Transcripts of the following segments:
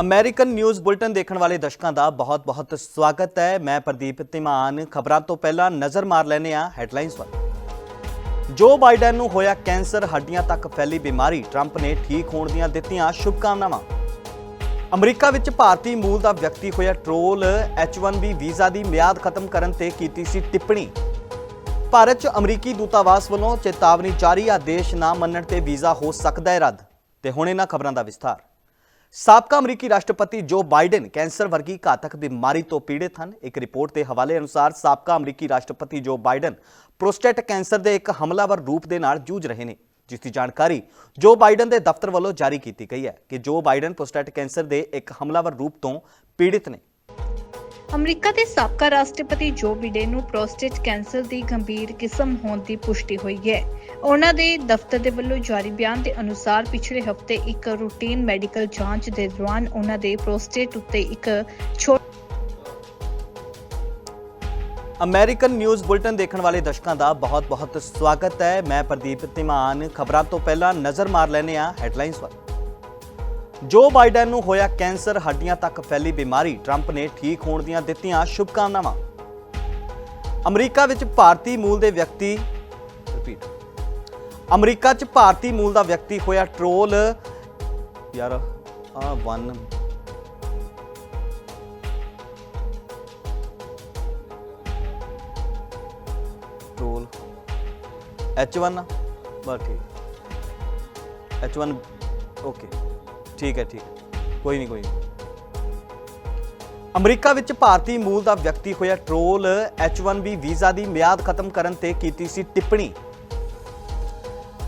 American news bulletin ਦੇਖਣ ਵਾਲੇ ਦਰਸ਼ਕਾਂ ਦਾ ਬਹੁਤ-ਬਹੁਤ ਸਵਾਗਤ ਹੈ। ਮੈਂ ਪ੍ਰਦੀਪ ਧੀਮਾਨ। ਖਬਰਾਂ ਤੋਂ ਪਹਿਲਾਂ ਨਜ਼ਰ ਮਾਰ ਲੈਨੇ ਆ ਹੈਡਲਾਈਨਸ ਵੱਲ। ਜੋ ਬਾਈਡਨ ਨੂੰ ਹੋਇਆ ਕੈਂਸਰ, ਹੱਡੀਆਂ ਤੱਕ ਫੈਲੀ ਬਿਮਾਰੀ, ਟਰੰਪ ਨੇ ਠੀਕ ਹੋਣ ਦੀਆਂ ਦਿੱਤੀਆਂ ਸ਼ੁਭਕਾਮਨਾਵਾਂ। ਅਮਰੀਕਾ ਵਿੱਚ ਭਾਰਤੀ ਮੂਲ ਦਾ ਵਿਅਕਤੀ ਹੋਇਆ ਟ੍ਰੋਲ। H1B ਵੀਜ਼ਾ ਦੀ ਮਿਆਦ ਖਤਮ ਕਰਨ ਤੇ ਕੀਤੀ ਸੀ ਟਿੱਪਣੀ। ਭਾਰਤ 'ਚ ਅਮਰੀਕੀ ਦੂਤਾਵਾਸ ਵੱਲੋਂ ਚੇਤਾਵਨੀ ਜਾਰੀ। ਆਦੇਸ਼ ਨਾ ਮੰਨਣ ਤੇ ਵੀਜ਼ਾ ਹੋ ਸਕਦਾ ਹੈ ਰੱਦ। ਤੇ ਹੁਣ ਇਹਨਾਂ ਖਬਰਾਂ ਦਾ ਵਿਸਥਾਰ। ਸਾਬਕਾ ਅਮਰੀਕੀ ਰਾਸ਼ਟਰਪਤੀ ਜੋ ਬਾਈਡਨ ਕੈਂਸਰ ਵਰਗੀ ਘਾਤਕ ਬਿਮਾਰੀ ਤੋਂ ਪੀੜਿਤ ਹਨ, ਇੱਕ ਰਿਪੋਰਟ ਦੇ ਹਵਾਲੇ ਅਨੁਸਾਰ ਸਾਬਕਾ ਅਮਰੀਕੀ ਰਾਸ਼ਟਰਪਤੀ ਜੋ ਬਾਈਡਨ ਪ੍ਰੋਸਟੇਟ ਕੈਂਸਰ ਦੇ ਇੱਕ ਹਮਲਾਵਰ ਰੂਪ ਦੇ ਨਾਲ ਜੂਝ ਰਹੇ ਨੇ, ਜਿਸ ਦੀ ਜਾਣਕਾਰੀ ਜੋ ਬਾਈਡਨ ਦੇ ਦਫ਼ਤਰ ਵੱਲੋਂ ਜਾਰੀ ਕੀਤੀ ਗਈ ਹੈ ਕਿ ਜੋ ਬਾਈਡਨ ਪ੍ਰੋਸਟੇਟ ਕੈਂਸਰ ਦੇ ਇੱਕ ਹਮਲਾਵਰ ਰੂਪ ਤੋਂ ਪੀੜਿਤ ਨੇ। ਅਮਰੀਕਾ ਦੇ ਸਾਬਕਾ ਰਾਸ਼ਟਰਪਤੀ ਜੋ ਬਿਡੇਨ ਨੂੰ ਪ੍ਰੋਸਟੇਟ ਕੈਂਸਰ ਦੀ ਗੰਭੀਰ ਕਿਸਮ ਹੋਣ ਦੀ ਪੁਸ਼ਟੀ ਹੋਈ ਹੈ। ਉਹਨਾਂ ਦੇ ਦਫ਼ਤਰ ਦੇ ਵੱਲੋਂ ਜਾਰੀ ਬਿਆਨ ਦੇ ਅਨੁਸਾਰ ਪਿਛਲੇ ਹਫ਼ਤੇ ਇੱਕ ਰੂਟੀਨ ਮੈਡੀਕਲ ਜਾਂਚ ਦੇ ਦੌਰਾਨ ਉਹਨਾਂ ਦੇ ਪ੍ਰੋਸਟੇਟ ਉੱਤੇ ਇੱਕ ਛੋਟੀ ਅਮਰੀਕਨ ਨਿਊਜ਼ ਬੁਲਟਨ ਦੇਖਣ ਵਾਲੇ ਦਰਸ਼ਕਾਂ ਦਾ ਬਹੁਤ-ਬਹੁਤ ਸਵਾਗਤ ਹੈ। ਮੈਂ ਪ੍ਰਦੀਪ ਧੀਮਾਨ। ਖਬਰਾਂ ਤੋਂ ਪਹਿਲਾਂ ਨਜ਼ਰ ਮਾਰ ਲੈਨੇ ਆ ਹੈਡਲਾਈਨਸ ਵੱਲ। ਜੋ ਬਾਈਡਨ ਨੂੰ ਹੋਇਆ ਕੈਂਸਰ, ਹੱਡੀਆਂ ਤੱਕ ਫੈਲੀ ਬਿਮਾਰੀ, ਟਰੰਪ ਨੇ ਠੀਕ ਹੋਣ ਦੀਆਂ ਦਿੱਤੀਆਂ ਸ਼ੁਭਕਾਮਨਾਵਾਂ। ਅਮਰੀਕਾ ਵਿੱਚ ਭਾਰਤੀ ਮੂਲ ਦੇ ਵਿਅਕਤੀ ਅਮਰੀਕਾ 'ਚ ਭਾਰਤੀ ਮੂਲ ਦਾ ਵਿਅਕਤੀ ਹੋਇਆ ਟ੍ਰੋਲ। ਯਾਰ ਆ ਵਨ ਰੋਲ H1 ਬਸ ਠੀਕ। H1 ਓਕੇ ਠੀਕ ਹੈ ਠੀਕ ਹੈ। ਕੋਈ ਨਹੀਂ ਕੋਈ ਨਹੀਂ। ਅਮਰੀਕਾ ਵਿੱਚ ਭਾਰਤੀ ਮੂਲ ਦਾ ਵਿਅਕਤੀ ਹੋਇਆ ਟ੍ਰੋਲ। H1B ਵੀਜ਼ਾ ਦੀ ਮਿਆਦ ਖਤਮ ਕਰਨ ਤੇ ਕੀਤੀ ਸੀ ਟਿੱਪਣੀ।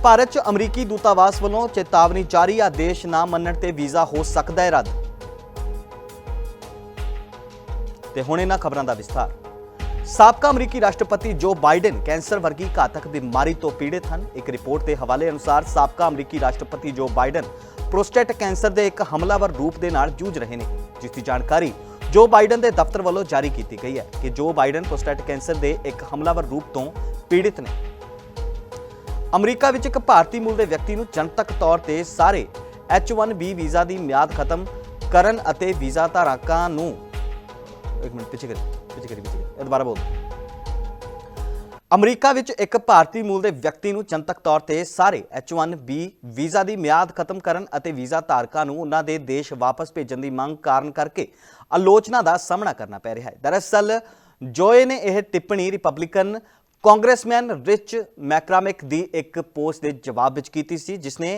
ਭਾਰਤ 'ਚ ਅਮਰੀਕੀ ਦੂਤਾਵਾਸ ਵੱਲੋਂ ਚੇਤਾਵਨੀ ਜਾਰੀ ਆਦੇਸ਼ ਨਾ ਮੰਨਣ ਤੇ ਵੀਜ਼ਾ ਹੋ ਸਕਦਾ ਹੈ ਰੱਦ। ਤੇ ਹੁਣ ਇਹਨਾਂ ਖਬਰਾਂ ਦਾ ਵਿਸਥਾਰ। ਸਾਬਕਾ ਅਮਰੀਕੀ ਰਾਸ਼ਟਰਪਤੀ ਜੋ ਬਾਈਡਨ ਕੈਂਸਰ ਵਰਗੀ ਘਾਤਕ ਬਿਮਾਰੀ ਤੋਂ ਪੀੜਿਤ ਹਨ, ਇੱਕ ਰਿਪੋਰਟ ਦੇ ਹਵਾਲੇ ਅਨੁਸਾਰ ਸਾਬਕਾ ਅਮਰੀਕੀ ਰਾਸ਼ਟਰਪਤੀ ਜੋ ਬਾਈਡਨ ਪ੍ਰੋਸਟੇਟ ਕੈਂਸਰ ਦੇ ਇੱਕ ਹਮਲਾਵਰ ਰੂਪ ਦੇ ਨਾਲ ਜੂਝ ਰਹੇ ਨੇ, ਜਿਸ ਦੀ ਜਾਣਕਾਰੀ ਜੋ ਬਾਈਡਨ ਦੇ ਦਫ਼ਤਰ ਵੱਲੋਂ ਜਾਰੀ ਕੀਤੀ ਗਈ ਹੈ ਕਿ ਜੋ ਬਾਈਡਨ ਪ੍ਰੋਸਟੇਟ ਕੈਂਸਰ ਦੇ ਇੱਕ ਹਮਲਾਵਰ ਰੂਪ ਤੋਂ ਪੀੜਿਤ ਨੇ। ਅਮਰੀਕਾ ਵਿੱਚ ਇੱਕ ਭਾਰਤੀ ਮੂਲ ਦੇ ਵਿਅਕਤੀ ਨੂੰ ਜਨਤਕ ਤੌਰ ਤੇ ਸਾਰੇ H1B ਵੀਜ਼ਾ ਦੀ ਮਿਆਦ ਖਤਮ ਕਰਨ ਅਤੇ ਵੀਜ਼ਾ ਧਾਰਕਾਂ ਨੂੰ ਇੱਕ ਮਿੰਟ, ਪਿੱਛੇ ਕਰੀ ਪਿੱਛੇ ਕਰੀ ਪਿੱਛੇ ਇਹ ਦੁਬਾਰਾ ਬੋਲ। ਅਮਰੀਕਾ ਵਿੱਚ ਇੱਕ ਭਾਰਤੀ ਮੂਲ ਦੇ ਵਿਅਕਤੀ ਨੂੰ ਜਨਤਕ ਤੌਰ ਤੇ ਸਾਰੇ H1B ਵੀਜ਼ਾ ਦੀ ਮਿਆਦ ਖਤਮ ਕਰਨ ਅਤੇ ਵੀਜ਼ਾ ਧਾਰਕਾਂ ਨੂੰ ਉਹਨਾਂ ਦੇ ਦੇਸ਼ ਵਾਪਸ ਭੇਜਣ ਦੀ ਮੰਗ ਕਾਰਨ ਕਰਕੇ ਆਲੋਚਨਾ ਦਾ ਸਾਹਮਣਾ ਕਰਨਾ ਪੈ ਰਿਹਾ ਹੈ। ਦਰਅਸਲ, ਜੋਏ ਨੇ ਇਹ ਟਿੱਪਣੀ ਰਿਪਬਲਿਕਨ ਕਾਂਗਰਸਮੈਨ ਰਿਚ ਮੈਕਰਾਮਿਕ ਦੀ ਇੱਕ ਪੋਸਟ ਦੇ ਜਵਾਬ ਵਿੱਚ ਕੀਤੀ ਸੀ ਜਿਸ ਨੇ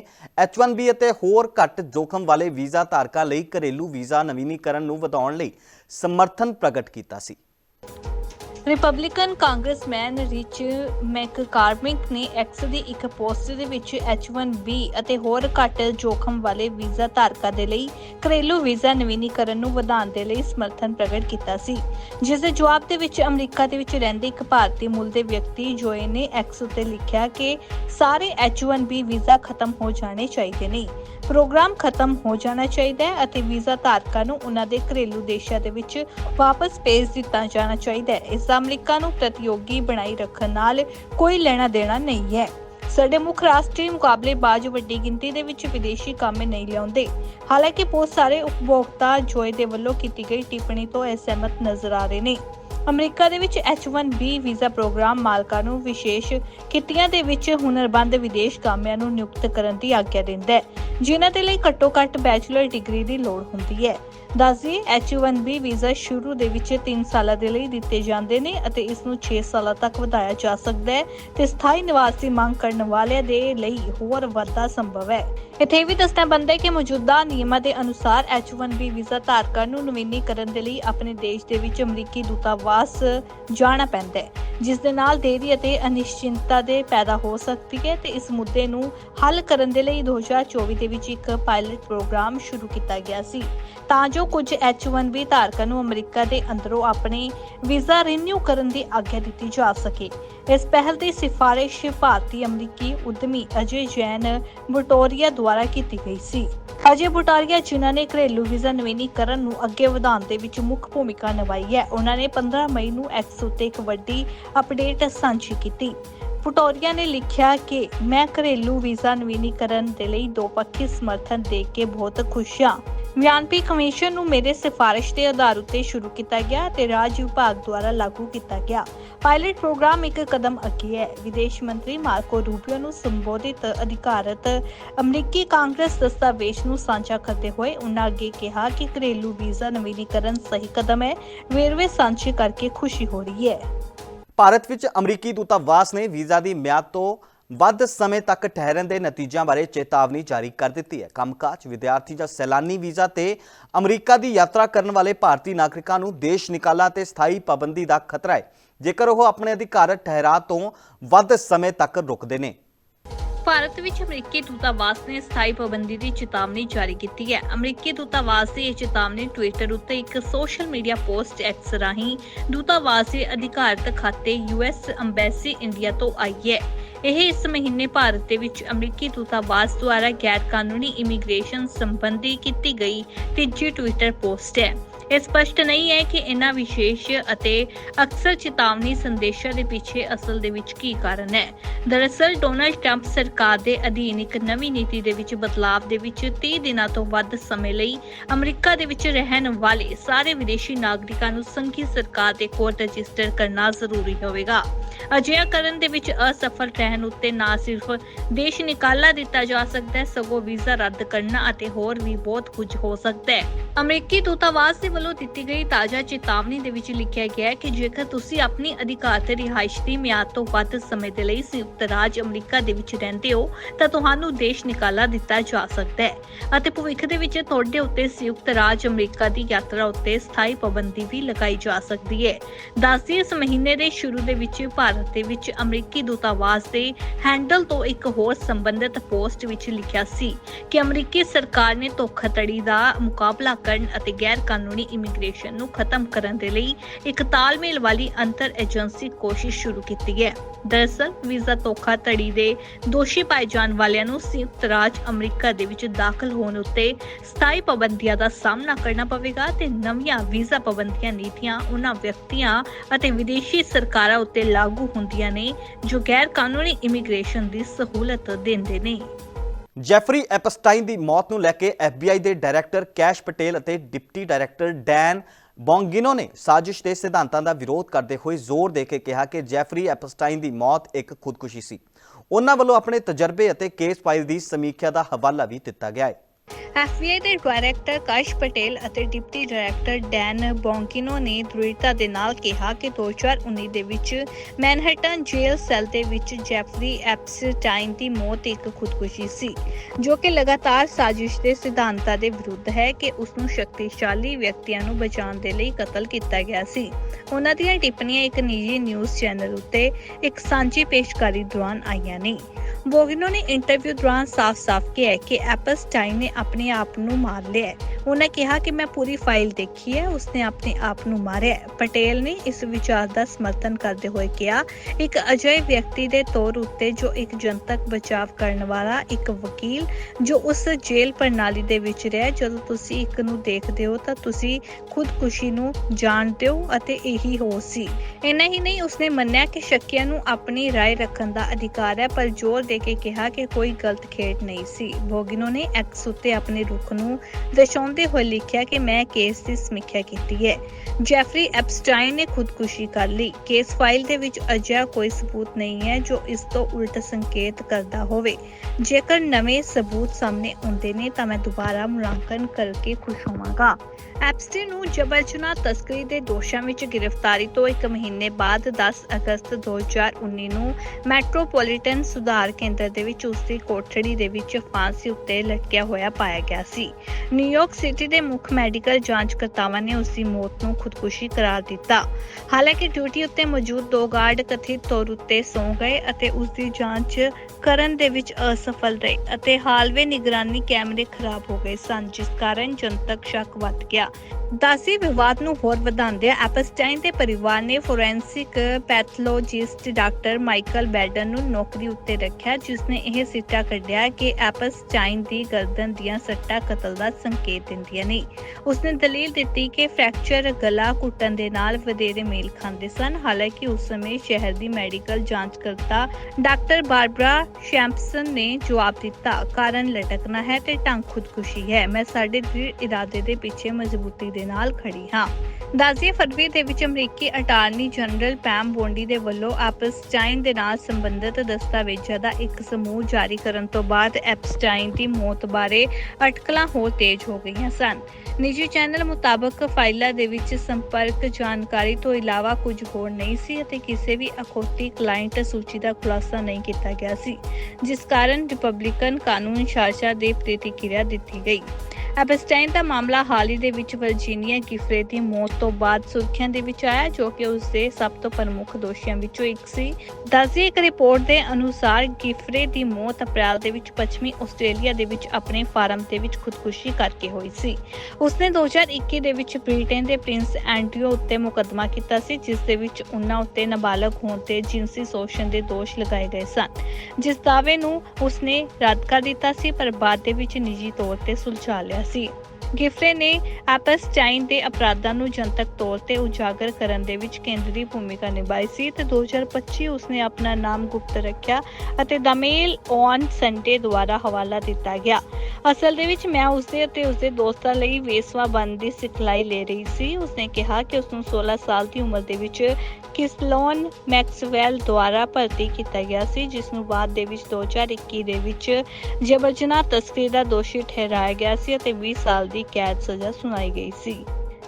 H1B ਅਤੇ ਹੋਰ ਘੱਟ ਜੋਖਮ ਵਾਲੇ ਵੀਜ਼ਾ ਧਾਰਕਾਂ ਲਈ ਘਰੇਲੂ ਵੀਜ਼ਾ ਨਵੀਨੀਕਰਨ ਨੂੰ ਵਧਾਉਣ ਲਈ ਸਮਰਥਨ ਪ੍ਰਗਟ ਕੀਤਾ ਸੀ। ਰਿਪਬਲਿਕਨ ਕਾਂਗਰਸਮੈਨ ਰਿਚ ਮੈਕਕਾਰਮਿਕ ਨੇ ਐਕਸ ਦੀ ਇੱਕ ਪੋਸਟ ਦੇ ਵਿੱਚ H1B ਅਤੇ ਹੋਰ ਘੱਟ ਜੋਖਮ ਵਾਲੇ ਵੀਜ਼ਾ ਧਾਰਕਾਂ ਦੇ ਲਈ ਘਰੇਲੂ ਵੀਜ਼ਾ ਨਵੀਨੀਕਰਨ ਨੂੰ ਵਧਾਉਣ ਦੇ ਲਈ ਸਮਰਥਨ ਪ੍ਰਗਟ ਕੀਤਾ ਸੀ, ਜਿਸ ਦੇ ਜਵਾਬ ਦੇ ਵਿੱਚ ਅਮਰੀਕਾ ਦੇ ਵਿੱਚ ਰਹਿੰਦੇ ਇੱਕ ਭਾਰਤੀ ਮੂਲ ਦੇ ਵਿਅਕਤੀ ਜੋਏ ਨੇ ਐਕਸ ਉੱਤੇ ਲਿਖਿਆ ਕਿ ਸਾਰੇ H1B ਵੀਜ਼ਾ ਖਤਮ ਹੋ ਜਾਣੇ ਚਾਹੀਦੇ ਨੇ। ਪ੍ਰੋਗਰਾਮ ਖਤਮ ਹੋ ਜਾਣਾ ਚਾਹੀਦਾ ਹੈ ਅਤੇ ਵੀਜ਼ਾ ਧਾਰਕਾਂ ਨੂੰ ਉਹਨਾਂ ਦੇ ਘਰੇਲੂ ਦੇਸ਼ਾਂ ਦੇ ਵਿੱਚ ਵਾਪਸ ਭੇਜ ਦਿੱਤਾ ਜਾਣਾ ਚਾਹੀਦਾ ਹੈ। ਇਸ ਦਾ ਅਮਰੀਕਾ ਨੂੰ ਪ੍ਰਤੀਯੋਗੀ ਬਣਾਈ ਰੱਖਣ ਨਾਲ ਕੋਈ ਲੈਣਾ ਦੇਣਾ ਨਹੀਂ ਹੈ। ਸਾਡੇ ਮੁੱਖ ਰਾਸ਼ਟਰੀ ਮੁਕਾਬਲੇਬਾਜ਼ ਵੱਡੀ ਗਿਣਤੀ ਦੇ ਵਿੱਚ ਵਿਦੇਸ਼ੀ ਕਾਮੇ ਨਹੀਂ ਲਿਆਉਂਦੇ। ਹਾਲਾਂਕਿ ਬਹੁਤ ਸਾਰੇ ਉਪਭੋਗਤਾ ਜੋਏ ਦੇ ਵੱਲੋਂ ਕੀਤੀ ਗਈ ਟਿੱਪਣੀ ਤੋਂ ਅਸਹਿਮਤ ਨਜ਼ਰ ਆ ਰਹੇ ਨੇ। ਅਮਰੀਕਾ ਦੇ ਵਿੱਚ H1B ਵੀਜ਼ਾ ਪ੍ਰੋਗਰਾਮ ਮਾਲਕਾਂ ਨੂੰ ਵਿਸ਼ੇਸ਼ ਕਿੱਤਿਆਂ ਦੇ ਵਿੱਚ ਹੁਨਰਬੰਦ ਵਿਦੇਸ਼ ਕਾਮਿਆਂ ਨੂੰ ਨਿਯੁਕਤ ਕਰਨ ਦੀ ਆਗਿਆ ਦਿੰਦਾ ਹੈ, ਜਿਨ੍ਹਾਂ ਦੇ ਲਈ ਘੱਟੋ-ਘੱਟ ਬੈਚਲਰ ਡਿਗਰੀ ਦੀ ਲੋੜ ਹੁੰਦੀ ਹੈ। ਦੱਸਦੀਏ H1B ਵੀਜ਼ਾ ਸ਼ੁਰੂ ਦੇ ਵਿੱਚ 3 ਸਾਲਾਂ ਦੇ ਲਈ ਦਿੱਤੇ ਜਾਂਦੇ ਨੇ ਅਤੇ ਇਸ ਨੂੰ 6 ਸਾਲਾਂ ਤੱਕ ਵਧਾਇਆ ਜਾ ਸਕਦਾ ਹੈ ਤੇ ਸਥਾਈ ਨਿਵਾਸ ਦੀ ਮੰਗ ਕਰਨ ਵਾਲਿਆਂ ਦੇ ਲਈ ਹੋਰ ਵਾਧਾ ਸੰਭਵ ਹੈ। ਇਥੇ ਇਹ ਵੀ ਦੱਸਣਾ ਬਣਦਾ ਹੈ ਕਿ ਮੌਜੂਦਾ ਨਿਯਮਾਂ ਦੇ ਅਨੁਸਾਰ H1B ਵੀਜ਼ਾ ਧਾਰਕਾਂ ਨੂੰ ਨਵੀਨੀਕਰਨ ਦੇ ਲਈ ਆਪਣੇ ਦੇਸ਼ ਦੇ ਵਿੱਚ ਅਮਰੀਕੀ ਦੂਤਾਵਾਸ ਜਾਣਾ ਪੈਂਦਾ ਹੈ। ਜਿਸ ਦੇ ਨਾਲ ਦੇਰੀ ਅਤੇ ਅਨਿਸ਼ਚਿੰਤਤਾ ਦੇ ਪੈਦਾ ਹੋ ਸਕਦੀ ਹੈ ਤੇ ਇਸ ਮੁੱਦੇ ਨੂੰ ਹੱਲ ਕਰਨ ਦੇ ਲਈ 2024 ਦੇ ਵਿੱਚ ਇੱਕ ਪਾਇਲਟ ਪ੍ਰੋਗਰਾਮ ਸ਼ੁਰੂ ਕੀਤਾ ਗਿਆ ਸੀ। ਤਾਂ ਜੋ ਕੁਝ H1B ਧਾਰਕਾਂ ਨੂੰ ਅਮਰੀਕਾ ਦੇ ਅੰਦਰੋਂ ਆਪਣੇ ਵੀਜ਼ਾ ਰੀਨਿਊ ਕਰਨ ਦੀ ਆਗਿਆ ਦਿੱਤੀ ਜਾ ਸਕੇ। ਇਸ ਪਹਿਲ ਦੀ ਸਿਫਾਰਿਸ਼ ਭਾਰਤੀ ਅਮਰੀਕੀ ਉਦਮੀ ਅਜੇ ਜੈਨ ਬਟੋਰੀਆ ਦੁਆਰਾ ਕੀਤੀ ਗਈ ਸੀ। ਅਜੇ ਬੁਟਾਰੀਆ ਜਿਨ੍ਹਾਂ ਨੇ ਘਰੇਲੂ ਵੀਜ਼ਾ ਨਵੀਨੀਕਰਨ ਨੂੰ ਅੱਗੇ ਵਧਾਉਣ ਦੇ ਵਿੱਚ ਮੁੱਖ ਭੂਮਿਕਾ ਨਿਭਾਈ ਹੈ, ਉਹਨਾਂ ਨੇ 15 ਮਈ ਨੂੰ ਐਕਸ ਉੱਤੇ ਇੱਕ ਵੱਡੀ ਅਪਡੇਟ ਸਾਂਝੀ ਕੀਤੀ। ਪੁਟੋਰੀਆ ਨੇ ਲਿਖਿਆ ਕਿ, ਮੈਂ ਘਰੇਲੂ ਵੀਜ਼ਾ ਨਵੀਨੀਕਰਨ ਦੇ ਲਈ ਦੋਪੱਖੀ ਸਮਰਥਨ ਦੇ ਕੇ ਬਹੁਤ ਖੁਸ਼ ਹਾਂ। ਮਿਆਨਪੀ ਕਮਿਸ਼ਨ ਨੂੰ ਮੇਰੇ ਸਿਫਾਰਿਸ਼ ਦੇ ਆਧਾਰ ਉੱਤੇ ਸ਼ੁਰੂ ਕੀਤਾ ਗਿਆ ਤੇ ਰਾਜ ਵਿਭਾਗ ਦੁਆਰਾ ਲਾਗੂ ਕੀਤਾ ਗਿਆ। ਪਾਇਲਟ ਪ੍ਰੋਗਰਾਮ ਇੱਕ ਕਦਮ ਅੱਗੇ ਹੈ। ਵਿਦੇਸ਼ ਮੰਤਰੀ ਮਾਰਕੋ ਰੂਬੀਓ ਨੂੰ ਸੰਬੋਧਿਤ ਅਧਿਕਾਰਤ ਅਮਰੀਕੀ ਕਾਂਗਰਸ ਦਸਤਾਵੇਜ਼ ਨੂੰ ਸਾਂਝਾ ਕਰਦੇ ਹੋਏ ਉਨ੍ਹਾਂ ਅੱਗੇ ਕਿਹਾ ਕਿ ਘਰੇਲੂ ਵੀਜ਼ਾ ਨਵੀਨੀਕਰਨ ਸਹੀ ਕਦਮ ਹੈ। ਵੇਰਵੇ ਸਾਂਝੇ ਕਰਕੇ ਖੁਸ਼ੀ ਹੋ ਰਹੀ ਹੈ। ਭਾਰਤ ਵਿੱਚ ਅਮਰੀਕੀ ਦੂਤਾਵਾਸ ਨੇ ਵੀਜ਼ਾ ਦੀ ਮਿਆਦ ਤੋਂ ਵੱਧ ਸਮੇਂ ਤੱਕ ਠਹਿਰਨ ਦੇ ਨਤੀਜਿਆਂ ਬਾਰੇ ਚੇਤਾਵਨੀ ਜਾਰੀ ਕਰ ਦਿੱਤੀ ਹੈ। ਕੰਮਕਾਜ, ਵਿਦਿਆਰਥੀ ਜਾਂ ਸੈਲਾਨੀ ਵੀਜ਼ਾ ਤੇ ਅਮਰੀਕਾ ਦੀ ਯਾਤਰਾ ਕਰਨ ਵਾਲੇ ਭਾਰਤੀ ਨਾਗਰਿਕਾਂ ਨੂੰ ਦੇਸ਼ ਨਿਕਾਲਾ ਤੇ ਸਥਾਈ ਪਾਬੰਦੀ ਦਾ ਖਤਰਾ ਹੈ। ਜੇਕਰ ਉਹ ਆਪਣੇ ਅਧਿਕਾਰਤ ਠਹਿਰਾਅ ਤੋਂ ਵੱਧ ਸਮੇਂ ਤੱਕ ਰੁਕਦੇ ਨੇ। ਭਾਰਤ ਵਿੱਚ ਅਮਰੀਕੀ ਦੂਤਾਵਾਸ ਨੇ ਸਥਾਈ ਪਾਬੰਦੀ ਦੀ ਚੇਤਾਵਨੀ ਜਾਰੀ ਕੀਤੀ ਹੈ। ਅਮਰੀਕੀ ਦੂਤਾਵਾਸ ਦੀ ਇਹ ਚੇਤਾਵਨੀ ਟਵਿੱਟਰ ਉੱਤੇ ਇੱਕ ਸੋਸ਼ਲ ਮੀਡੀਆ ਪੋਸਟ ਐਕਸ ਰਾਹੀਂ ਦੂਤਾਵਾਸ ਦੇ ਅਧਿਕਾਰਤ ਖਾਤੇ ਯੂਐਸ ਅੰਬੈਸੀ ਇੰਡੀਆ ਤੋਂ ਆਈ ਹੈ। ਇਹ ਇਸ ਮਹੀਨੇ ਭਾਰਤ ਦੇ ਵਿੱਚ ਅਮਰੀਕੀ ਦੂਤਾਵਾਸ ਦੁਆਰਾ ਗੈਰ ਕਾਨੂੰਨੀ ਇਮੀਗ੍ਰੇਸ਼ਨ ਸੰਬੰਧੀ ਕੀਤੀ ਗਈ ਤੀਜੀ ਟਵਿੱਟਰ ਪੋਸਟ ਹੈ। ਇਹ ਸਪਸ਼ਟ ਨਹੀਂ ਹੈ ਕਿ ਇਹਨਾਂ ਵਿਸ਼ੇਸ਼ ਅਤੇ ਅਕਸਰ ਚੇਤਾਵਨੀ ਸੰਦੇਸ਼ਾਂ ਦੇ ਪਿੱਛੇ ਅਸਲ ਦੇ ਵਿੱਚ ਕੀ ਕਾਰਨ ਹੈ। ਦਰਅਸਲ ਡੋਨਾਲਡ ਟਰੰਪ ਸਰਕਾਰ ਦੇ ਅਧੀਨ ਇੱਕ ਨਵੀਂ ਨੀਤੀ ਦੇ ਵਿੱਚ ਬਦਲਾਅ ਦੇ ਵਿੱਚ 30 ਦਿਨਾਂ ਤੋਂ ਵੱਧ ਸਮੇਂ ਲਈ ਅਮਰੀਕਾ ਦੇ ਵਿੱਚ ਰਹਿਣ ਵਾਲੇ ਸਾਰੇ ਵਿਦੇਸ਼ੀ ਨਾਗਰਿਕਾਂ ਨੂੰ ਸੰਘੀ ਸਰਕਾਰ ਦੇ ਕੋਲ ਰਜਿਸਟਰ ਕਰਨਾ ਜ਼ਰੂਰੀ ਹੋਵੇਗਾ। ਅਜਿਹਾ ਕਰਨ ਦੇ ਵਿੱਚ ਅਸਫਲ ਰਹਿਣ ਉੱਤੇ ਨਾ ਸਿਰਫ ਦੇਸ਼ ਨਿਕਾਲਾ ਦਿੱਤਾ ਜਾ ਸਕਦਾ ਹੈ, ਸਗੋਂ ਵੀਜ਼ਾ ਰੱਦ ਕਰਨਾ ਅਤੇ ਹੋਰ ਵੀ ਬਹੁਤ ਕੁਝ ਹੋ ਸਕਦਾ ਹੈ। ਅਮਰੀਕੀ ਦੂਤਾਵਾਸ ਦੇ ਵੱਲੋਂ ਦਿੱਤੀ ਗਈ ਤਾਜ਼ਾ ਚੇਤਾਵਨੀ ਦੇ ਵਿੱਚ ਲਿਖਿਆ ਗਿਆ ਹੈ ਕਿ ਜੇਕਰ ਤੁਸੀਂ ਆਪਣੀ ਅਧਿਕਾਰਤ ਰਿਹਾਇਸ਼ ਦੀ ਮਿਆਦ ਤੋਂ ਵੱਧ ਸਮੇਂ ਦੇ ਲਈ ਸੰਯੁਕਤ ਰਾਜ ਅਮਰੀਕਾ ਦੇ ਵਿੱਚ ਰਹਿੰਦੇ ਹੋ, ਤਾਂ ਤੁਹਾਨੂੰ ਦੇਸ਼ ਨਿਕਾਲਾ ਦਿੱਤਾ ਜਾ ਸਕਦਾ ਹੈ ਅਤੇ ਭਵਿੱਖ ਦੇ ਵਿੱਚ ਤੁਹਾਡੇ ਉੱਤੇ ਸੰਯੁਕਤ ਰਾਜ ਅਮਰੀਕਾ ਦੀ ਯਾਤਰਾ ਉੱਤੇ ਸਥਾਈ ਪਾਬੰਦੀ ਵੀ ਲਗਾਈ ਜਾ ਸਕਦੀ ਹੈ। ਦੱਸਦੀ ਇਸ ਮਹੀਨੇ ਦੇ ਸ਼ੁਰੂ ਦੇ ਵਿੱਚ ਭਾਰਤ ਦੇ ਵਿੱਚ ਅਮਰੀਕੀ ਦੂਤਾਵਾਸ ਦੇ ਹੈਂਡਲ ਤੋਂ ਇੱਕ ਹੋਰ ਸੰਬੰਧਿਤ ਪੋਸਟ ਵਿੱਚ ਲਿਖਿਆ ਸੀ ਕਿ ਅਮਰੀਕੀ ਸਰਕਾਰ ਨੇ ਧੋਖਾਧੜੀ ਦਾ ਮੁਕਾਬਲਾ ਕਰਨ ਅਤੇ ਗੈਰ ਕਾਨੂੰਨੀ ਇਮੀਗ੍ਰੇਸ਼ਨ ਨੂੰ ਖਤਮ ਕਰਨ ਦੇ ਲਈ ਇੱਕ ਤਾਲਮੇਲ ਵਾਲੀ ਅੰਤਰ ਏਜੰਸੀ ਕੋਸ਼ਿਸ਼ ਸ਼ੁਰੂ ਕੀਤੀ ਹੈ। ਦਰਅਸਲ, ਵੀਜ਼ਾ ਧੋਖਾਧੜੀ ਦੇ ਦੋਸ਼ੀ ਪਾਏ ਜਾਣ ਵਾਲਿਆਂ ਨੂੰ ਸੰਯੁਕਤ ਰਾਜ ਅਮਰੀਕਾ ਦੇ ਵਿੱਚ ਦਾਖਲ ਹੋਣ ਉੱਤੇ ਸਥਾਈ ਪਾਬੰਦੀਆਂ ਦਾ ਸਾਹਮਣਾ ਕਰਨਾ ਪਵੇਗਾ ਤੇ ਨਵੀਆਂ ਵੀਜ਼ਾ ਪਾਬੰਦੀਆਂ ਨੀਤੀਆਂ ਉਹਨਾਂ ਵਿਅਕਤੀਆਂ ਅਤੇ ਵਿਦੇਸ਼ੀ ਸਰਕਾਰਾਂ ਉੱਤੇ ਲਾਗੂ ਹੁੰਦੀਆਂ ਨੇ, ਜੋ ਗੈਰ ਕਾਨੂੰਨੀ ਇਮੀਗ੍ਰੇਸ਼ਨ ਦੀ ਸਹੂਲਤ ਦਿੰਦੇ ਨੇ। ਜੈਫਰੀ ਐਪਸਟਾਈਨ ਦੀ ਮੌਤ ਨੂੰ ਲੈ ਕੇ FBI ਦੇ ਡਾਇਰੈਕਟਰ ਕੈਸ਼ ਪਟੇਲ ਅਤੇ ਡਿਪਟੀ ਡਾਇਰੈਕਟਰ ਡੈਨ ਬੌਂਗਿਨੋ ਨੇ ਸਾਜ਼ਿਸ਼ ਦੇ ਸਿਧਾਂਤਾਂ ਦਾ ਵਿਰੋਧ ਕਰਦੇ ਹੋਏ ਜ਼ੋਰ ਦੇ ਕੇ ਕਿਹਾ ਕਿ ਜੈਫਰੀ ਐਪਸਟਾਈਨ ਦੀ ਮੌਤ ਇੱਕ ਖੁਦਕੁਸ਼ੀ ਸੀ। ਉਹਨਾਂ ਵੱਲੋਂ ਆਪਣੇ ਤਜਰਬੇ ਅਤੇ ਕੇਸ ਫਾਈਲ ਦੀ ਸਮੀਖਿਆ ਦਾ ਹਵਾਲਾ ਵੀ ਦਿੱਤਾ ਗਿਆ ਹੈ। ਐਫਬੀਆਈ ਦੇ ਡਾਇਰੈਕਟਰ ਕਾਸ਼ ਪਟੇਲ ਅਤੇ ਡਿਪਟੀ ਡਾਇਰੈਕਟਰ ਡੈਨ ਬੌਂਕਿਨੋ ਨੇ ਦ੍ਰਿੜਤਾ ਦੇ ਨਾਲ ਕਿਹਾ ਕਿ 2019 ਦੇ ਵਿੱਚ ਮੈਨਹਟਨ ਜੇਲ੍ਹ ਸੈੱਲ ਦੇ ਵਿੱਚ ਜੈਫਰੀ ਐਪਸਟਾਈਨ ਦੀ ਮੌਤ ਇੱਕ ਖੁਦਕੁਸ਼ੀ ਸੀ, ਜੋ ਕਿ ਲਗਾਤਾਰ ਸਾਜ਼ਿਸ਼ ਦੇ ਸਿਧਾਂਤਾਂ ਦੇ ਵਿਰੁੱਧ ਹੈ ਕਿ ਉਸ ਨੂੰ ਸ਼ਕਤੀਸ਼ਾਲੀ ਵਿਅਕਤੀਆਂ ਨੂੰ ਬਚਾਉਣ ਦੇ ਲਈ ਕਤਲ ਕੀਤਾ ਗਿਆ ਸੀ। ਉਹਨਾਂ ਦੀਆਂ ਟਿੱਪਣੀਆਂ ਇੱਕ ਨਿੱਜੀ ਨਿਊਜ਼ ਚੈਨਲ ਉੱਤੇ ਇੱਕ ਸਾਂਝੀ ਪੇਸ਼ਕਾਰੀ ਦੌਰਾਨ ਆਈਆਂ ਨੇ। ਬੋਗਿਨੋ ਨੇ ਇੰਟਰਵਿਊ ਦੌਰਾਨ ਸਾਫ਼-ਸਾਫ਼ ਕਿਹਾ ਕਿ ਐਪਸਟਾਈਨ ਨੇ ਆਪਣੇ ਆਪ ਨੂੰ ਮਾਰ ਲਿਆ ਉਹਨਾਂ ਕਿਹਾ ਕਿ ਮੈਂ ਪੂਰੀ ਫਾਈਲ ਦੇਖੀ ਹੈ ਉਸਨੇ ਆਪਣੇ ਆਪ ਨੂੰ ਮਾਰਿਆ ਹੈ ਪਟੇਲ ਨੇ ਇਸ ਵਿਚਾਰ ਦਾ ਸਮਰਥਨ ਕਰਦੇ ਹੋਏ ਕਿਹਾ ਇੱਕ ਅਜਿਹੇ ਵਿਅਕਤੀ ਦੇ ਤੌਰ ਉੱਤੇ ਜੋ ਇੱਕ ਜਨਤਕ ਬਚਾਵ ਕਰਨ ਵਾਲਾ ਇੱਕ ਵਕੀਲ ਜੋ ਉਸ ਜੇਲ੍ਹ ਪ੍ਰਣਾਲੀ ਦੇ ਵਿੱਚ ਰਿਹਾ ਜਦੋਂ ਤੁਸੀਂ ਇੱਕ ਨੂੰ ਦੇਖਦੇ ਹੋ ਤਾਂ ਤੁਸੀਂ ਖੁਦਕੁਸ਼ੀ ਨੂੰ ਜਾਣਦੇ ਹੋ ਅਤੇ ਇਹੀ ਹੋ ਸੀ ਇੰਨਾ ਹੀ ਨਹੀਂ ਉਸਨੇ ਮੰਨਿਆ ਕਿ ਸ਼ੱਕੀਆਂ ਨੂੰ ਆਪਣੀ رائے ਰੱਖਣ ਦਾ ਅਧਿਕਾਰ ਹੈ ਪਰ ਜ਼ੋਰ ਦੇ ਕੇ ਕਿਹਾ ਕਿ ਕੋਈ ਗਲਤ ਖੇਡ ਨਹੀਂ ਸੀ ਬੋਗਿਨੋ ਨੇ ਐਕਸ ਉੱਤੇ ਆਪਣੇ ਰੁਖ ਨੂੰ ਦਰਸਾਉਂਦੇ ਹੋਏ ਲਿਖਿਆ ਕਿ ਮੈਂ ਕੇਸ ਦੀ ਸਮੀਖਿਆ ਕੀਤੀ ਹੈ। ਜੈਫਰੀ ਐਪਸਟਾਈਨ ਨੇ ਖੁਦਕੁਸ਼ੀ ਕਰ ਲਈ। ਕੇਸ ਫਾਈਲ ਦੇ ਵਿੱਚ ਅਜਿਹਾ ਕੋਈ ਸਬੂਤ ਨਹੀਂ ਹੈ ਜੋ ਇਸ ਤੋਂ ਉਲਟ ਸੰਕੇਤ ਕਰਦਾ ਹੋਵੇ। ਜੇਕਰ ਨਵੇਂ ਸਬੂਤ ਸਾਹਮਣੇ ਆਉਂਦੇ ਨੇ ਤਾਂ ਮੈਂ ਦੁਬਾਰਾ ਮੁਲਾਂਕਣ ਕਰਕੇ ਖੁਸ਼ ਹੋਵਾਂਗਾ। ਐਪਸਟੀਨ ਨੂੰ ਜਬਰ ਜਨਾਹ ਤਸਕਰੀ ਦੇ ਦੋਸ਼ਾਂ ਵਿੱਚ ਗ੍ਰਿਫਤਾਰੀ ਤੋਂ ਇੱਕ ਮਹੀਨੇ ਬਾਅਦ 10 ਅਗਸਤ 2019 ਨੂੰ ਮੈਟਰੋਪੋਲੀਟਨ ਸੁਧਾਰ ਕੇਂਦਰ ਦੇ ਵਿੱਚ ਉਸਦੀ ਕੋਠੜੀ ਦੇ ਵਿੱਚ ਫਾਂਸੀ ਉੱਤੇ ਲਟਕਿਆ ਹੋਇਆ ਪਾਇਆ ਗਿਆ ਸੀ। ਨਿਊਯਾਰਕ ਸਿਟੀ ਦੇ ਮੁੱਖ ਮੈਡੀਕਲ ਜਾਂਚਕਰਤਾਵਾਂ ਨੇ ਉਸਦੀ ਮੌਤ ਨੂੰ ਖੁਦਕੁਸ਼ੀ ਕਰਾਰ ਦਿੱਤਾ। ਹਾਲਾਂਕਿ ਡਿਊਟੀ ਉੱਤੇ ਮੌਜੂਦ ਦੋ ਗਾਰਡ ਕਥਿਤ ਤੌਰ ਉੱਤੇ ਸੌਂ ਗਏ ਅਤੇ ਉਸਦੀ ਜਾਂਚ ਕਰਨ ਦੇ ਵਿੱਚ ਅਸਫਲ ਰਹੇ ਅਤੇ ਹਾਲਵੇ ਨਿਗਰਾਨੀ ਕੈਮਰੇ ਖਰਾਬ ਹੋ ਗਏ ਸਨ, ਜਿਸ ਕਾਰਨ ਜਨਤਕ ਸ਼ੱਕ ਵੱਧ ਗਿਆ। ਦਾਸੀ ਵਿਵਾਦ ਨੂੰ ਹੋਰ ਵਧਾਉਂਦਿਆਂ ਐਪਸਟਾਈਨ ਦੇ ਪਰਿਵਾਰ ਨੇ forensic pathologist doctor Michael Baden ਨੂੰ ਨੌਕਰੀ ਉੱਤੇ ਰੱਖਿਆ ਜਿਸ ਨੇ ਇਹ ਸਿੱਟਾ ਕੱਢਿਆ ਕਿ ਐਪਸਟਾਈਨ ਦੀ ਗਰਦਨ ਦੀਆਂ ਸੱਟਾਂ ਕਤਲ ਦਾ ਸੰਕੇਤ ਦਿੰਦੀਆਂ ਨੇ। ਉਸਨੇ ਦਲੀਲ ਦਿੱਤੀ ਕਿ ਫ੍ਰੈਕਚਰ ਗਲਾ ਘੁੱਟਣ ਦੇ ਨਾਲ ਵਧੇਰੇ ਮੇਲ ਖਾਂਦੇ ਸਨ। ਹਾਲਾਂਕਿ ਉਸ ਸਮੇਂ ਸ਼ਹਿਰ ਦੀ ਮੈਡੀਕਲ ਜਾਂਚ ਕਰਤਾ ਡਾਕਟਰ ਬਾਰਬਰਾ ਸ਼ੈਂਪਸਨ ਨੇ ਜਵਾਬ ਦਿੱਤਾ, ਕਾਰਨ ਲਟਕਣਾ ਹੈ ਤੇ ਢੰਗ ਖੁਦਕੁਸ਼ੀ ਹੈ। ਮੈਂ ਸਾਡੇ ਦ੍ਰਿੜ ਇਰਾਦੇ ਦੇ ਪਿੱਛੇ ਮਜ਼ਬੂਤੀ ਦੇ ਨਾਲ ਖੜੀ ਹਾਂ। ਦੱਸਦੀਏ ਫਰਵਰੀ ਦੇ ਵਿੱਚ ਅਮਰੀਕੀ ਅਟਾਰਨੀ ਜਨਰਲ ਪੈਮ ਬੋਂਡੀ ਦੇ ਵੱਲੋਂ ਐਪਸਟਾਈਨ ਦੇ ਨਾਲ ਸੰਬੰਧਿਤ ਦਸਤਾਵੇਜ਼ਾਂ ਦਾ ਇੱਕ ਸਮੂਹ ਜਾਰੀ ਕਰਨ ਤੋਂ ਬਾਅਦ ਐਪਸਟਾਈਨ ਦੀ ਮੌਤ ਬਾਰੇ ਅਟਕਲਾਂ ਹੋਰ ਤੇਜ਼ ਹੋ ਗਈਆਂ। ਸਨ। ਨਿੱਜੀ ਚੈਨਲ ਮੁਤਾਬਕ ਫਾਈਲਾਂ ਦੇ ਵਿੱਚ ਸੰਪਰਕ ਜਾਣਕਾਰੀ ਤੋਂ ਇਲਾਵਾ ਕੁਝ ਹੋਰ ਨਹੀਂ ਸੀ ਅਤੇ ਕਿਸੇ ਵੀ ਅਖੌਤੀ ਕਲਾਇੰਟ ਸੂਚੀ ਦਾ ਖੁਲਾਸਾ ਨਹੀਂ ਕੀਤਾ ਗਿਆ ਸੀ, ਜਿਸ ਕਾਰਨ ਰਿਪਬਲਿਕਨ ਕਾਨੂੰਨ ਸ਼ਾਸਨ ਦੇ ਪ੍ਰਤੀਕਿਰਿਆ ਦਿੱਤੀ ਗਈ। ਐਪਸਟਾਈਨ ਦਾ ਮਾਮਲਾ ਹਾਲ ਹੀ ਦੇ ਵਿੱਚ ਵਰਜੀਨੀਆ ਗਿਫਰੇ ਦੀ ਮੌਤ ਤੋਂ ਬਾਅਦ ਸੁਰਖੀਆਂ ਦੇ ਵਿੱਚ ਆਇਆ, ਜੋ ਕਿ ਉਸ ਦੇ ਸਭ ਤੋਂ ਪ੍ਰਮੁੱਖ ਦੋਸ਼ੀਆਂ ਵਿੱਚੋਂ ਇੱਕ ਸੀ। ਦੱਸਦੀ ਇੱਕ ਰਿਪੋਰਟ ਦੇ ਅਨੁਸਾਰ ਗਿਫਰੇ ਦੀ ਮੌਤ ਅਪ੍ਰੈਲ ਦੇ ਵਿੱਚ ਪੱਛਮੀ ਆਸਟ੍ਰੇਲੀਆ ਦੇ ਵਿੱਚ ਆਪਣੇ ਫਾਰਮ ਦੇ ਵਿੱਚ ਖੁਦਕੁਸ਼ੀ ਕਰਕੇ ਹੋਈ ਸੀ। ਉਸਨੇ 2021 ਦੇ ਵਿੱਚ ਬ੍ਰਿਟੇਨ ਦੇ ਪ੍ਰਿੰਸ ਐਂਟੀਓ ਉੱਤੇ ਮੁਕੱਦਮਾ ਕੀਤਾ ਸੀ, ਜਿਸ ਦੇ ਵਿੱਚ ਉਹਨਾਂ ਉੱਤੇ ਨਾਬਾਲਗ ਹੋਣ ਤੇ ਜਿਨਸੀ ਸ਼ੋਸ਼ਣ ਦੇ ਦੋਸ਼ ਲਗਾਏ ਗਏ ਸਨ। ਜਿਸ ਦਾਅਵੇ ਨੂੰ ਉਸਨੇ ਰੱਦ ਕਰ ਦਿੱਤਾ ਸੀ, ਪਰ ਬਾਅਦ ਦੇ ਵਿੱਚ ਨਿੱਜੀ ਤੌਰ ਤੇ ਸੁਲਝਾ ਲਿਆ ਸੀ। ਗਿਫਰੇ ਨੇ ਐਪਸਟਾਈਨ ਦੇ ਅਪਰਾਧਾਂ ਨੂੰ ਜਨਤਕ ਤੌਰ ਤੇ ਉਜਾਗਰ ਕਰਨ ਦੇ ਵਿੱਚ ਕੇਂਦਰੀ ਭੂਮਿਕਾ ਨਿਭਾਈ ਸੀ ਤੇ 2025 ਉਸਨੇ ਆਪਣਾ ਨਾਮ ਗੁਪਤ ਰੱਖਿਆ ਅਤੇ ਦਮੇਲ ਮੇਲ ਔਨ ਸੰਡੇ ਦੁਆਰਾ ਹਵਾਲਾ ਦਿੱਤਾ ਗਿਆ। ਅਸਲ ਦੇ ਵਿੱਚ ਮੈਂ ਉਸਦੇ ਅਤੇ ਉਸਦੇ ਦੋਸਤਾਂ ਲਈ ਵੇਸਵਾ ਬਣਨ ਦੀ ਸਿਖਲਾਈ ਲੈ ਰਹੀ ਸੀ। ਉਸਨੇ ਕਿਹਾ ਕਿ ਉਸਨੂੰ 16 ਸਾਲ ਦੀ ਉਮਰ ਦੇ ਵਿੱਚ ਕਿਸਲੋਨ ਮੈਕਸਵੈਲ ਦੁਆਰਾ ਭਰਤੀ ਕੀਤਾ ਗਿਆ ਸੀ, ਜਿਸ ਨੂੰ ਬਾਅਦ ਦੇ ਵਿੱਚ 2021 ਦੇ ਵਿੱਚ ਜਬਰ ਜਨਾਹ ਤਸਕਰੀ ਦਾ ਦੋਸ਼ੀ ਠਹਿਰਾਇਆ ਗਿਆ ਸੀ ਅਤੇ 20 ਸਾਲ ਦੀ ਕੈਦ ਸਜ਼ਾ ਸੁਣਾਈ ਗਈ ਸੀ।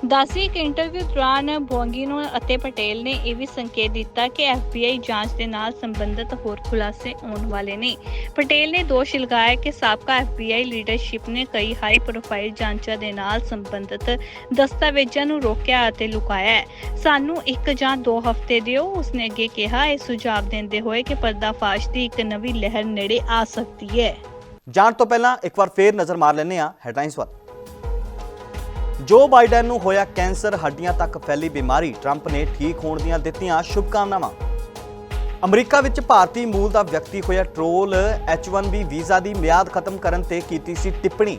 ਦੱਸੀ ਇੱਕ ਇੰਟਰਵਿਊ ਦੌਰਾਨ ਬੋਂਗੀਨੋ ਅਤੇ ਪਟੇਲ ਨੇ ਇਹ ਵੀ ਸੰਕੇਤ ਦਿੱਤਾ ਕਿ FBI ਜਾਂਚ ਦੇ ਨਾਲ ਸੰਬੰਧਿਤ ਹੋਰ ਖੁਲਾਸੇ ਆਉਣ ਵਾਲੇ ਨੇ। ਪਟੇਲ ਨੇ ਦੋਸ਼ ਲਗਾਇਆ ਕਿ ਸਾਬਕਾ FBI ਲੀਡਰਸ਼ਿਪ ਨੇ ਕਈ ਹਾਈ ਪ੍ਰੋਫਾਈਲ ਜਾਂਚਾਂ ਦੇ ਨਾਲ ਸੰਬੰਧਿਤ ਦਸਤਾਵੇਜ਼ਾਂ ਨੂੰ ਰੋਕਿਆ ਅਤੇ ਲੁਕਾਇਆ ਸਾਨੂੰ ਇੱਕ ਜਾਂ ਦੋ ਹਫ਼ਤੇ ਦਿਓ, ਉਸਨੇ ਅੱਗੇ ਕਿਹਾ, ਇਹ ਸੁਝਾਅ ਦਿੰਦੇ ਹੋਏ ਕਿ ਪਰਦਾਫਾਸ਼ ਦੀ ਇੱਕ ਨਵੀਂ ਲਹਿਰ ਨੇੜੇ ਆ ਸਕਦੀ ਹੈ। ਜਾਣ ਤੋਂ ਪਹਿਲਾਂ ਇੱਕ ਵਾਰ ਫੇਰ ਨਜ਼ਰ ਮਾਰ ਲੈਂਦੇ ਹਾਂ ਹੈਡਲਾਈਨਸ ਵੱਲ। ਜੋ ਬਾਈਡਨ ਨੂੰ ਹੋਇਆ ਕੈਂਸਰ, ਹੱਡੀਆਂ ਤੱਕ ਫੈਲੀ ਬਿਮਾਰੀ, ਟਰੰਪ ਨੇ ਠੀਕ ਹੋਣ ਦੀਆਂ ਦਿੱਤੀਆਂ ਸ਼ੁਭਕਾਮਨਾਵਾਂ। ਅਮਰੀਕਾ ਵਿੱਚ ਭਾਰਤੀ ਮੂਲ ਦਾ ਵਿਅਕਤੀ ਹੋਇਆ ਟ੍ਰੋਲ H1B ਵੀਜ਼ਾ ਦੀ ਮਿਆਦ ਖਤਮ ਕਰਨ ਤੇ ਕੀਤੀ ਸੀ ਟਿੱਪਣੀ।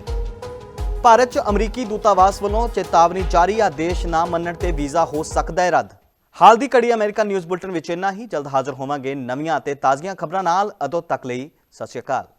ਭਾਰਤ 'ਚ ਅਮਰੀਕੀ ਦੂਤਾਵਾਸ ਵੱਲੋਂ ਚੇਤਾਵਨੀ ਜਾਰੀ, ਆਦੇਸ਼ ਨਾ ਮੰਨਣ ਤੇ ਵੀਜ਼ਾ ਹੋ ਸਕਦਾ ਹੈ ਰੱਦ। ਹਾਲ ਦੀ ਕੜੀ ਅਮਰੀਕਾ ਨਿਊਜ਼ ਬੁਲਟਨ ਵਿੱਚ ਇੰਨਾ ਹੀ, ਜਲਦ ਹਾਜ਼ਰ ਹੋਵਾਂਗੇ ਨਵੀਆਂ ਅਤੇ ਤਾਜ਼ੀਆਂ ਖਬਰਾਂ ਨਾਲ। ਅਦੋਂ ਤੱਕ ਲਈ, ਸਤਿ ਸ਼੍ਰੀ ਅਕਾਲ।